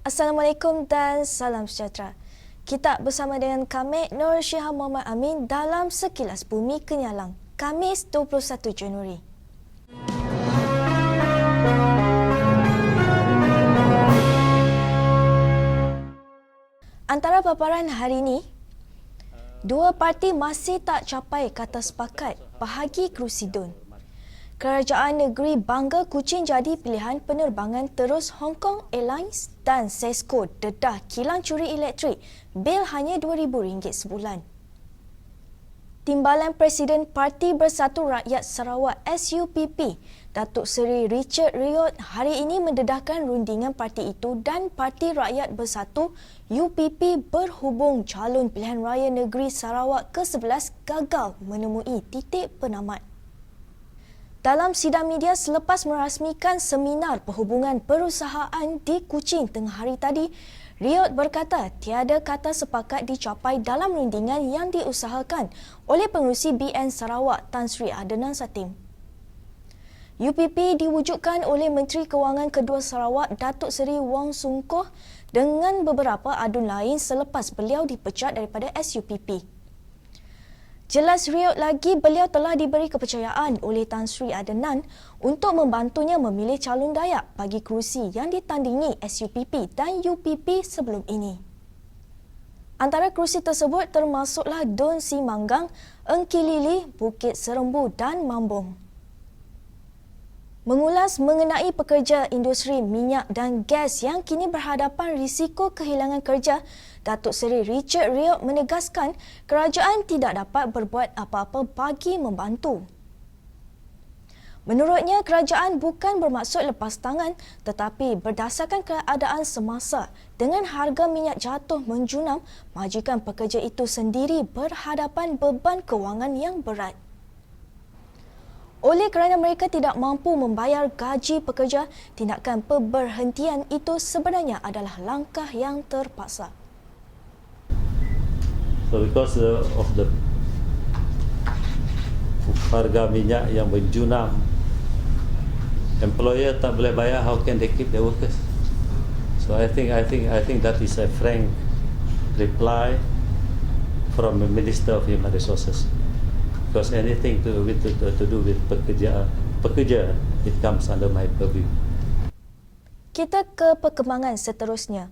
Assalamualaikum dan salam sejahtera. Kita bersama dengan kami Nur Syihah Muhammad Amin dalam Sekilas Bumi Kenyalang, Kamis 21 Januari. Antara paparan hari ini, dua parti masih tak capai kata sepakat bahagi kerusi DUN. Kerajaan negeri bangga Kuching jadi pilihan penerbangan terus Hong Kong Airlines dan Sesko dedah kilang curi elektrik bil hanya RM2,000 sebulan. Timbalan Presiden Parti Bersatu Rakyat Sarawak SUPP, Datuk Seri Richard Riot hari ini mendedahkan rundingan parti itu dan Parti Rakyat Bersatu UPP berhubung calon pilihan raya negeri Sarawak ke-11 gagal menemui titik penamat. Dalam sidang media selepas merasmikan seminar perhubungan perusahaan di Kuching tengah hari tadi, Riot berkata tiada kata sepakat dicapai dalam rundingan yang diusahakan oleh pengurusi BN Sarawak Tan Sri Adenan Satim. UPP diwujudkan oleh Menteri Kewangan Kedua Sarawak Datuk Seri Wong Sungkoh dengan beberapa adun lain selepas beliau dipecat daripada SUPP. Jelas riut lagi beliau telah diberi kepercayaan oleh Tan Sri Adenan untuk membantunya memilih calon Dayak bagi kerusi yang ditandingi SUPP dan UPP sebelum ini. Antara kerusi tersebut termasuklah Dun Si Manggang, Engkilili, Bukit Serembu dan Mambung. Mengulas mengenai pekerja industri minyak dan gas yang kini berhadapan risiko kehilangan kerja, Datuk Seri Richard Riok menegaskan kerajaan tidak dapat berbuat apa-apa bagi membantu. Menurutnya, kerajaan bukan bermaksud lepas tangan tetapi berdasarkan keadaan semasa dengan harga minyak jatuh menjunam, majikan pekerja itu sendiri berhadapan beban kewangan yang berat. Oleh kerana mereka tidak mampu membayar gaji pekerja, tindakan pemberhentian itu sebenarnya adalah langkah yang terpaksa. So because uh, of the harga minyak yang menjunam, employer tak boleh bayar, how can they keep their workers? So I think I think I think that is a frank reply from the Minister of Human Resources because anything to with to, to do with pekerja pekerja it comes under my purview. Kita ke perkembangan seterusnya.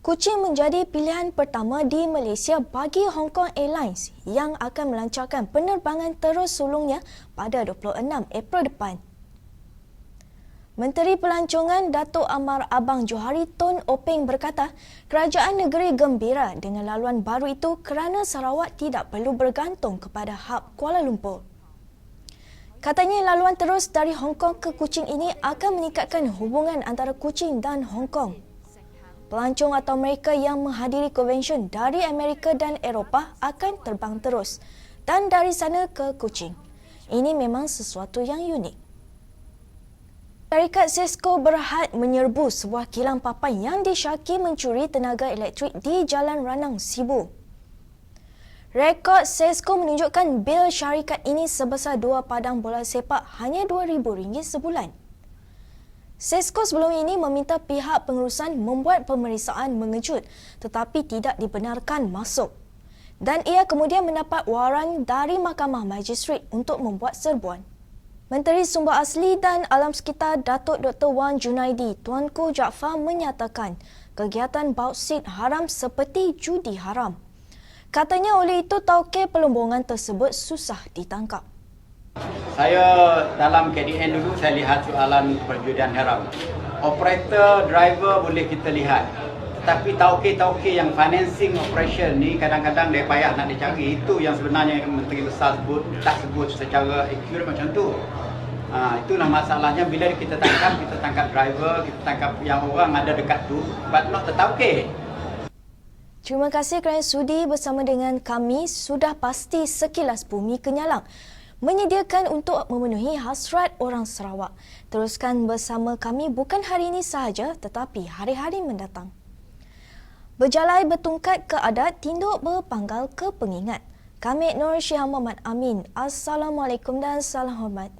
Kuching menjadi pilihan pertama di Malaysia bagi Hong Kong Airlines yang akan melancarkan penerbangan terus sulungnya pada 26 April depan. Menteri Pelancongan Datuk Amar Abang Johari Tun Openg berkata, kerajaan negeri gembira dengan laluan baru itu kerana Sarawak tidak perlu bergantung kepada hub Kuala Lumpur. Katanya laluan terus dari Hong Kong ke Kuching ini akan meningkatkan hubungan antara Kuching dan Hong Kong. Pelancong atau mereka yang menghadiri konvensyen dari Amerika dan Eropah akan terbang terus dan dari sana ke Kuching. Ini memang sesuatu yang unik. Syarikat Cisco berhad menyerbu sebuah kilang papan yang disyaki mencuri tenaga elektrik di Jalan Ranang, Sibu. Rekod Cisco menunjukkan bil syarikat ini sebesar dua padang bola sepak hanya RM2,000 sebulan. Cisco sebelum ini meminta pihak pengurusan membuat pemeriksaan mengejut tetapi tidak dibenarkan masuk. Dan ia kemudian mendapat waran dari Mahkamah Magistrat untuk membuat serbuan. Menteri Sumber Asli dan Alam Sekitar Datuk Dr. Wan Junaidi Tuanku Jaafar menyatakan kegiatan bauksit haram seperti judi haram. Katanya oleh itu tauke pelombongan tersebut susah ditangkap. Saya dalam KDN dulu saya lihat soalan perjudian haram. Operator, driver boleh kita lihat. Tetapi tauke-tauke yang financing operation ni kadang-kadang dia payah nak dicari. Itu yang sebenarnya yang Menteri Besar sebut, tak sebut secara accurate macam tu. Ha, itulah masalahnya bila kita tangkap, kita tangkap driver, kita tangkap yang orang ada dekat tu, but not the tauke. Terima kasih kerana sudi bersama dengan kami sudah pasti sekilas bumi kenyalang menyediakan untuk memenuhi hasrat orang Sarawak. Teruskan bersama kami bukan hari ini sahaja tetapi hari-hari mendatang. Berjalai bertungkat ke adat, tinduk berpanggal ke pengingat. Kami Nur Syihah Muhammad Amin. Assalamualaikum dan salam hormat.